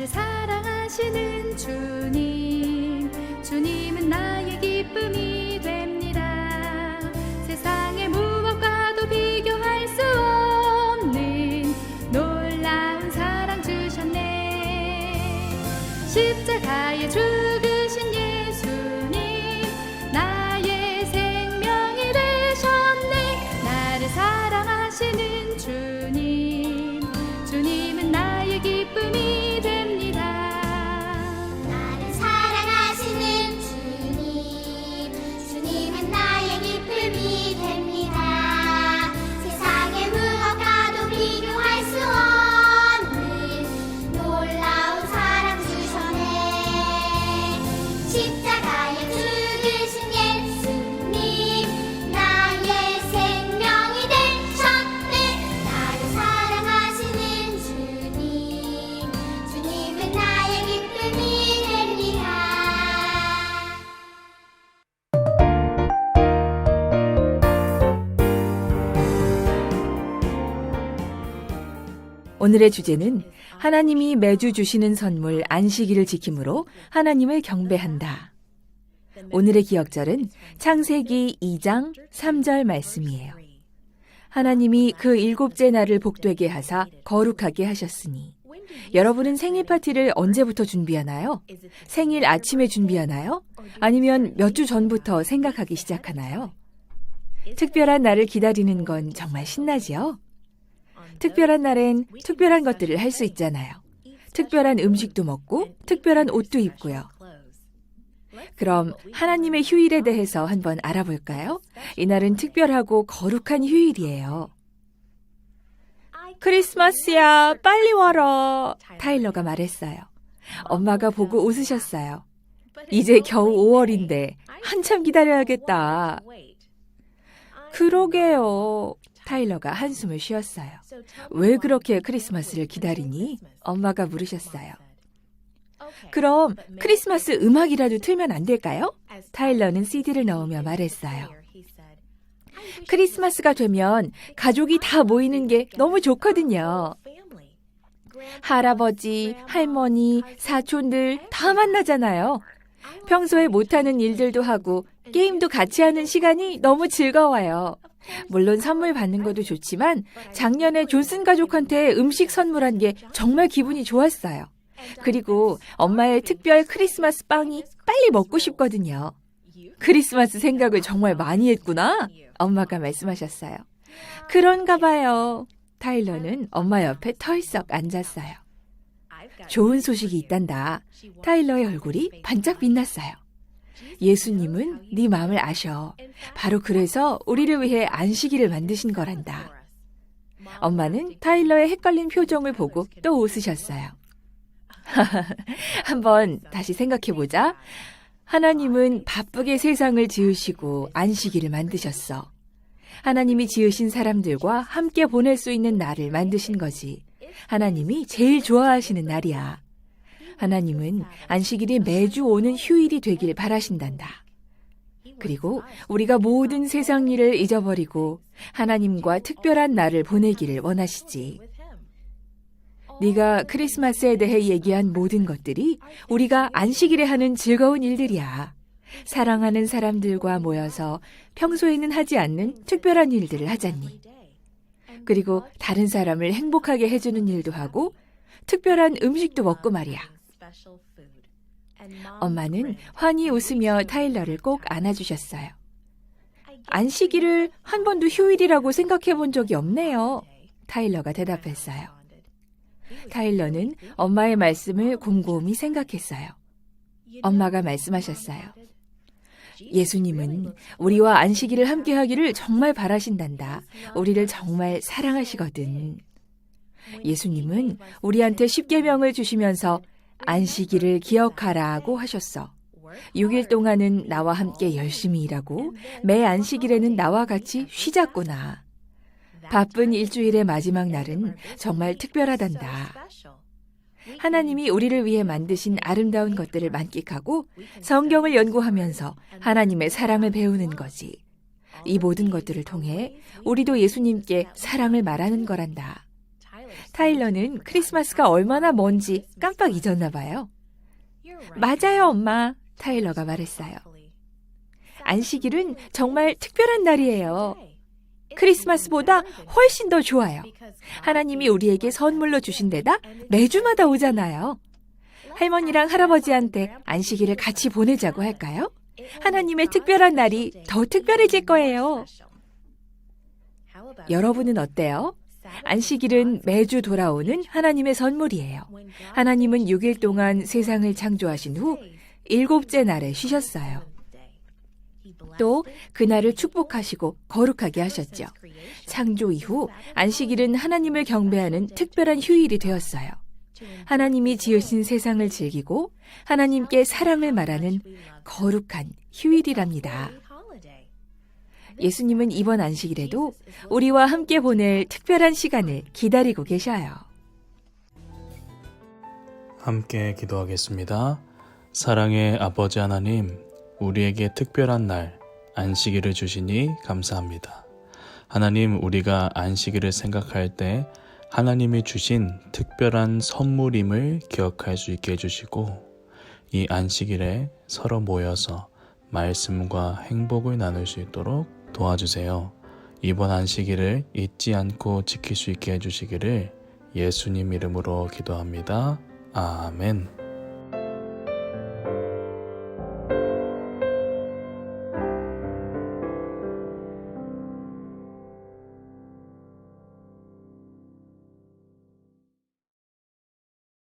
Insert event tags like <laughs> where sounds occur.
나를 사랑하시는 주님 주님은 나의 기쁨이 됩니다. 세상의 무엇과도 비교할 수 없는 놀라운 사랑 주셨네. 십자가에 죽으 오늘의 주제는 하나님이 매주 주시는 선물 안식일을 지킴으로 하나님을 경배한다. 오늘의 기억절은 창세기 2장 3절 말씀이에요. 하나님이 그 일곱째 날을 복되게 하사 거룩하게 하셨으니 여러분은 생일 파티를 언제부터 준비하나요? 생일 아침에 준비하나요? 아니면 몇 주 전부터 생각하기 시작하나요? 특별한 날을 기다리는 건 정말 신나지요? 특별한 날엔 특별한 것들을 할 수 있잖아요. 특별한 음식도 먹고 특별한 옷도 입고요. 그럼 하나님의 휴일에 대해서 한번 알아볼까요? 이날은 특별하고 거룩한 휴일이에요. 크리스마스야, 빨리 와라. 타일러가 말했어요. 엄마가 보고 웃으셨어요. 이제 겨우 5월인데 한참 기다려야겠다. 그러게요. 타일러가 한숨을 쉬었어요. 왜 그렇게 크리스마스를 기다리니? 엄마가 물으셨어요. 그럼 크리스마스 음악이라도 틀면 안 될까요? 타일러는 CD를 넣으며 말했어요. 크리스마스가 되면 가족이 다 모이는 게 너무 좋거든요. 할아버지, 할머니, 사촌들 다 만나잖아요. 평소에 못하는 일들도 하고 게임도 같이 하는 시간이 너무 즐거워요. 물론 선물 받는 것도 좋지만 작년에 존슨 가족한테 음식 선물한 게 정말 기분이 좋았어요. 그리고 엄마의 특별 크리스마스 빵이 빨리 먹고 싶거든요. 크리스마스 생각을 정말 많이 했구나. 엄마가 말씀하셨어요. 그런가 봐요. 타일러는 엄마 옆에 털썩 앉았어요. 좋은 소식이 있단다. 타일러의 얼굴이 반짝 빛났어요. 예수님은 네 마음을 아셔. 바로 그래서 우리를 위해 안식일을 만드신 거란다. 엄마는 타일러의 헷갈린 표정을 보고 또 웃으셨어요. <laughs> 한번 다시 생각해 보자. 하나님은 바쁘게 세상을 지으시고 안식일을 만드셨어. 하나님이 지으신 사람들과 함께 보낼 수 있는 날을 만드신 거지. 하나님이 제일 좋아하시는 날이야. 하나님은 안식일이 매주 오는 휴일이 되길 바라신단다. 그리고 우리가 모든 세상 일을 잊어버리고 하나님과 특별한 날을 보내기를 원하시지. 네가 크리스마스에 대해 얘기한 모든 것들이 우리가 안식일에 하는 즐거운 일들이야. 사랑하는 사람들과 모여서 평소에는 하지 않는 특별한 일들을 하잖니. 그리고 다른 사람을 행복하게 해주는 일도 하고 특별한 음식도 먹고 말이야. 엄마는 환히 웃으며 타일러를 꼭 안아주셨어요. 안식일을 한 번도 휴일이라고 생각해 본 적이 없네요. 타일러가 대답했어요. 타일러는 엄마의 말씀을 곰곰이 생각했어요. 엄마가 말씀하셨어요. 예수님은 우리와 안식일을 함께 하기를 정말 바라신단다. 우리를 정말 사랑하시거든. 예수님은 우리한테 십계명을 주시면서 안식일을 기억하라고 하셨어. 6일 동안은 나와 함께 열심히 일하고 매 안식일에는 나와 같이 쉬자꾸나. 바쁜 일주일의 마지막 날은 정말 특별하단다. 하나님이 우리를 위해 만드신 아름다운 것들을 만끽하고 성경을 연구하면서 하나님의 사랑을 배우는 거지. 이 모든 것들을 통해 우리도 예수님께 사랑을 말하는 거란다. 타일러는 크리스마스가 얼마나 먼지 깜빡 잊었나 봐요. 맞아요, 엄마. 타일러가 말했어요. 안식일은 정말 특별한 날이에요. 크리스마스보다 훨씬 더 좋아요. 하나님이 우리에게 선물로 주신 데다 매주마다 오잖아요. 할머니랑 할아버지한테 안식일을 같이 보내자고 할까요? 하나님의 특별한 날이 더 특별해질 거예요. 여러분은 어때요? 안식일은 매주 돌아오는 하나님의 선물이에요. 하나님은 6일 동안 세상을 창조하신 후 일곱째 날에 쉬셨어요. 또 그날을 축복하시고 거룩하게 하셨죠. 창조 이후 안식일은 하나님을 경배하는 특별한 휴일이 되었어요. 하나님이 지으신 세상을 즐기고 하나님께 사랑을 말하는 거룩한 휴일이랍니다. 예수님은 이번 안식일에도 우리와 함께 보낼 특별한 시간을 기다리고 계셔요. 함께 기도하겠습니다. 사랑의 아버지 하나님, 우리에게 특별한 날, 안식일을 주시니 감사합니다. 하나님, 우리가 안식일을 생각할 때 하나님이 주신 특별한 선물임을 기억할 수 있게 해주시고, 이 안식일에 서로 모여서 말씀과 행복을 나눌 수 있도록 도와주세요. 이번 안식일을 잊지 않고 지킬 수 있게 해주시기를 예수님 이름으로 기도합니다. 아멘.